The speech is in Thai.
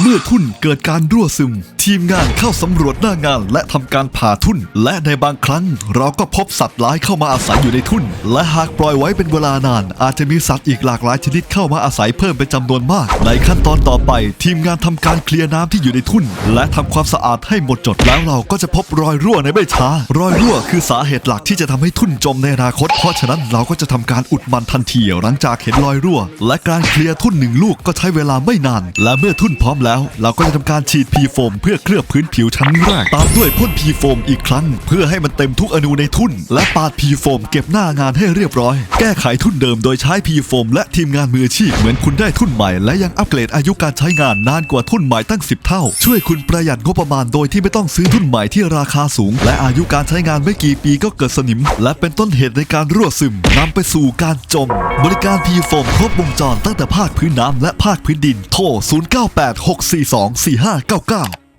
เมื่อทุ่นเกิดการรั่วซึมทีมงานเข้าสำรวจหน้างานและทำการผ่าทุ่น และในบางครั้ง เราก็พบสัตว์ร้ายเข้ามาอาศัยอยู่ในทุ่น และหากปล่อยไว้เป็นเวลานาน อาจจะมีสัตว์อีกหลากหลายชนิดเข้ามาอาศัยเพิ่มเป็นจำนวนมาก ในขั้นตอนต่อไป ทีมงานทำการเคลียร์น้ำที่อยู่ในทุ่น และทำความสะอาดให้หมดจดแล้วเราก็จะพบรอยรั่วในไม่ช้ารอยรั่วคือสาเหตุหลักที่จะทำให้ทุ่นจมในอนาคต เพราะฉะนั้นเราก็จะทำการอุดมันทันทีหลังจากเห็นรอยรั่ว และการเคลียร์ทุ่นหนึ่งลูกก็ใช้เวลาไม่นาน และเมื่อทุ่นพร้อมแล้ว เราก็จะทำการฉีดพีโฟมเพื่อเคลือบพื้นผิวชั้นแรก ตามด้วยพ่นพีโฟมอีกครั้ง เพื่อให้มันเต็มทุกอนูในทุ่น และปาดพีโฟมเก็บหน้างานให้เรียบร้อย แก้ไขทุ่นเดิมโดยใช้พีโฟมและทีมงานมืออาชีพเหมือนคุณได้ทุ่นใหม่ และยังอัปเกรดอายุการใช้งานนานกว่าทุ่นใหม่ตั้ง 10 เท่า ช่วยคุณประหยัดงบประมาณโดยที่ไม่ต้องซื้อทุ่นใหม่ที่ราคาสูง และอายุการใช้งานไม่กี่ปีก็เกิดสนิม และเป็นต้นเหตุในการรั่วซึมนำไปสู่การจม บริการพีโฟมครบวงจรตั้งแต่ภาคพื้นน้ำและภาคพื้นดิน โทร 0986424599